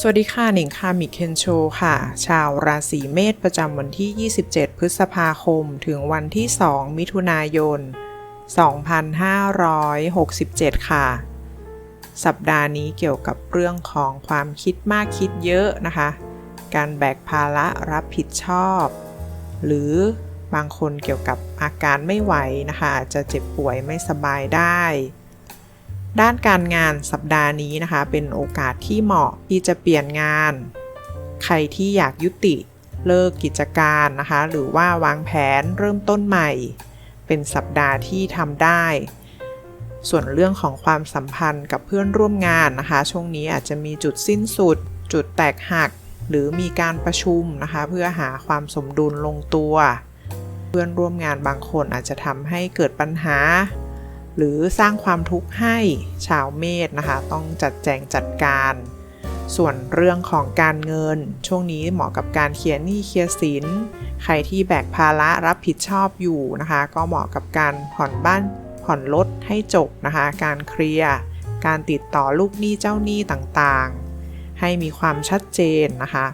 สวัสดีค่ะหนิงคามิเคนโชค่ะ ชาวราศีเมษประจำวันที่ 27 พฤษภาคม ถึงวันที่ 2 มิถุนายน 2567 ค่ะ สัปดาห์นี้เกี่ยวกับเรื่องของความคิดมากคิดเยอะนะคะ การแบกภาระรับผิดชอบ หรือบางคนเกี่ยวกับอาการไม่ไหวนะคะอาจจะเจ็บป่วยไม่สบายได้ ด้านการงานสัปดาห์นี้นะคะ เป็นโอกาสที่เหมาะที่จะเปลี่ยนงาน ใครที่อยากยุติเลิกกิจการนะคะ หรือว่าวางแผนเริ่มต้นใหม่ เป็นสัปดาห์ที่ทำได้ ส่วนเรื่องของความสัมพันธ์กับเพื่อนร่วมงานนะคะ ช่วงนี้อาจจะมีจุดสิ้นสุด จุดแตกหัก หรือมีการประชุมนะคะ เพื่อหาความสมดุลลงตัว เพื่อนร่วมงานบางคนอาจจะทำให้เกิดปัญหา หรือสร้างความทุกข์ให้ชาวเมษนะคะ ต้องจัดแจงจัดการ ส่วนเรื่องของการเงิน ช่วงนี้เหมาะกับการเคลียร์หนี้เคลียร์สิน ใครที่แบกภาระรับผิดชอบอยู่นะคะ ก็เหมาะกับการผ่อนบ้านผ่อนรถให้จบนะคะ การเคลียร์การติดต่อลูกหนี้เจ้าหนี้ต่างๆ ให้มีความชัดเจนนะคะ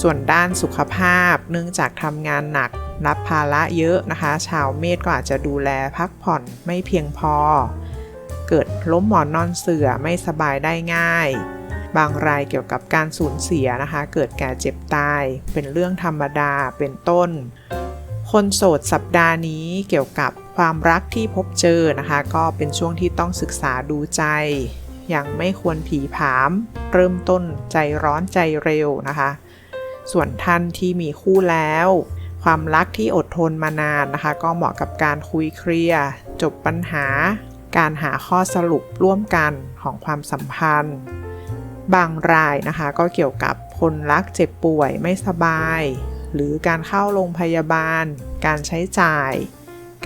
ส่วนด้านสุขภาพเนื่องจากทำงานหนัก รับภาระเยอะนะคะ ชาวเมษก็อาจจะดูแลพักผ่อนไม่เพียงพอ เกิดล้มหมอนนอนเสือไม่สบายได้ง่าย บางรายเกี่ยวกับการสูญเสียนะคะ เกิดแก่เจ็บตาย เป็นเรื่องธรรมดาเป็นต้น คนโสดสัปดาห์นี้เกี่ยวกับความรักที่พบเจอนะคะ ก็เป็นช่วงที่ต้องศึกษาดูใจ ยังไม่ควรผีผาม เริ่มต้นใจร้อนใจเร็วนะคะ ส่วนท่านที่มีคู่แล้ว ความรักที่อดทนมานานนะคะ ก็เหมาะกับการคุยเคลียร์จบปัญหา การหาข้อสรุปร่วมกันของความสัมพันธ์ บางรายนะคะก็เกี่ยวกับคนรักเจ็บป่วยไม่สบาย หรือการเข้าโรงพยาบาล การใช้จ่าย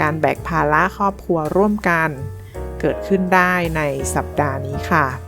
การแบกภาระครอบครัวร่วมกัน เกิดขึ้นได้ในสัปดาห์นี้ค่ะ